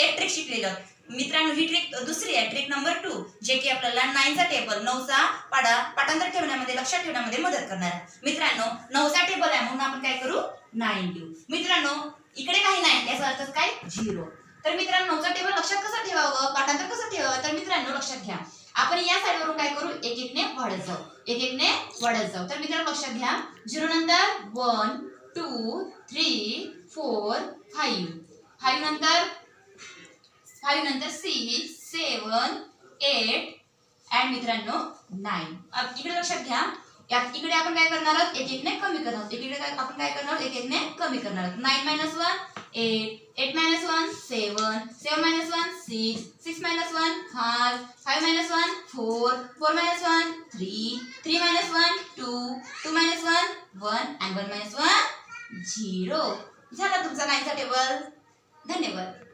एक ट्रिक शिकलेलं. मित्रांनो ही ट्रिक दुसरी आहे ट्रिक नंबर टू जे की आपल्याला नाईनचा टेबल नऊचा पाडा पाठांतर ठेवण्यामध्ये लक्षात ठेवण्यामध्ये मदत करणार. मित्रांनो नऊचा टेबल आहे म्हणून आपण काय करू? नाईन लिहू मित्रांनो इकडे काही नाही याचा अर्थ काय? झिरो तर मित्रांनो नऊचा टेबल लक्षात कसं ठेवावं? पाठांतर कसं ठेवावं? तर मित्रांनो लक्षात घ्या. आपण या साईडवरून काय करू? एक एकने वाढत जाऊ एक एकने वाढत जाऊ तर मित्रांनो लक्षात घ्या. झिरो नंतर one two three four five five नंतर फाईव्ह नंतर सिक्स सेवन एट अँड मित्रांनो नाईन इकडे लक्षात घ्या. यात इकडे आपण काय करणार आहोत? एक एकने कमी करणार आहोत. इकडे काय आपण काय करणार आहोत? एक एकने कमी करणार आहोत. Nine minus one eight eight minus one seven seven minus one six six minus one five five minus one four four minus one three three minus one two two minus one one and one minus one zero झाला तुमचा नाईनचा table धन्यवाद.